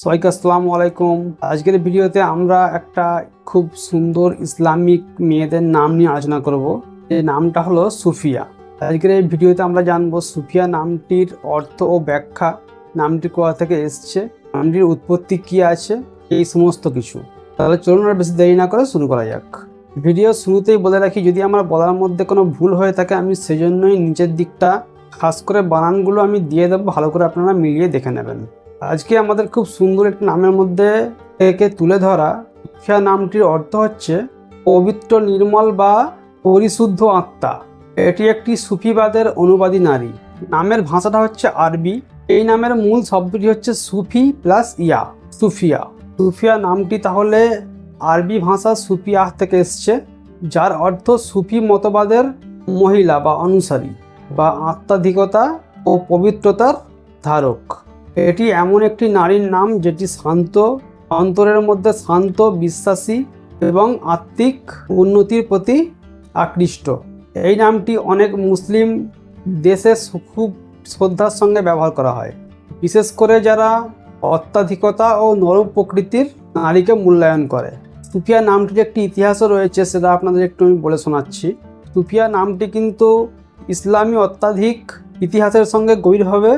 সবাইকে আসসালামু আলাইকুম। আজকের ভিডিওতে আমরা একটা খুব সুন্দর ইসলামিক মেয়েদের নাম নিয়ে আলোচনা করব। এই নামটা হলো সুফিয়া। আজকের এই ভিডিওতে আমরা জানব সুফিয়া নামটির অর্থ ও ব্যাখ্যা, নামটি কোথা থেকে এসছে, নামটির উৎপত্তি কি আছে, এই সমস্ত কিছু। তাহলে চলুন আর বেশি দেরি না করে শুরু করা যাক। ভিডিও শুরুতেই বলে রাখি, যদি আমার বলার মধ্যে কোনো ভুল হয়ে থাকে, আমি সেজন্যই নিচের দিকটা খাস করে বানানগুলো আমি দিয়ে দেবো, ভালো করে আপনারা মিলিয়ে দেখে নেবেন। আজকে আমাদের খুব সুন্দর একটি নামের মধ্যে একে তুলে ধরা সুফিয়া নামটির অর্থ হচ্ছে পবিত্র, নির্মল বা পরিশুদ্ধ আত্মা। এটি একটি সুফিবাদের অনুবাদী নারী। নামের ভাষাটা হচ্ছে আরবি। এই নামের মূল শব্দটি হচ্ছে সুফি প্লাস ইয়া, সুফিয়া। সুফিয়া নামটি তাহলে আরবি ভাষা সুফিয়াহ থেকে এসছে, যার অর্থ সুফি মতবাদের মহিলা বা অনুসারী বা আত্মাধিকতা ও পবিত্রতার ধারক। এটি এমন একটি নারীর নাম যেটি শান্ত, অন্তরের মধ্যে শান্ত, বিশ্বাসী এবং আত্মিক উন্নতির প্রতি আকৃষ্ট। এই নামটি অনেক মুসলিম দেশে খুব শ্রদ্ধার সঙ্গে ব্যবহার করা হয়। বিশেষ করে যারা অত্যাধিকতা ও নরম প্রকৃতির নারীকে মূল্যায়ন করে। সুফিয়া নামটির একটি ইতিহাসও রয়েছে, সেটা আপনাদের একটু আমি বলে শোনাচ্ছি। সুফিয়া নামটি কিন্তু ইসলামী অত্যাধিক ইতিহাসের সঙ্গে গভীরভাবে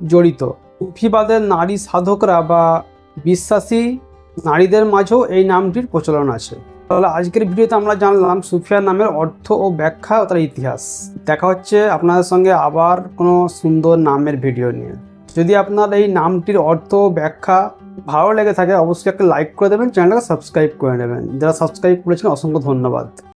জড়িত। সুফিবাদের নারী সাধকরা বা বিশ্বাসী নারীদের মাঝেও এই নামটির প্রচলন আছে। তাহলে আজকের ভিডিওতে আমরা জানলাম সুফিয়া নামের অর্থ ও ব্যাখ্যা ও তার ইতিহাস। দেখা হচ্ছে আপনাদের সঙ্গে আবার কোনো সুন্দর নামের ভিডিও নিয়ে। যদি আপনার এই নামটির অর্থ ও ব্যাখ্যা ভালো লেগে থাকে, অবশ্যই একটা লাইক করে দেবেন, চ্যানেলটাকে সাবস্ক্রাইব করে নেবেন। যারা সাবস্ক্রাইব করেছেন, অসংখ্য ধন্যবাদ।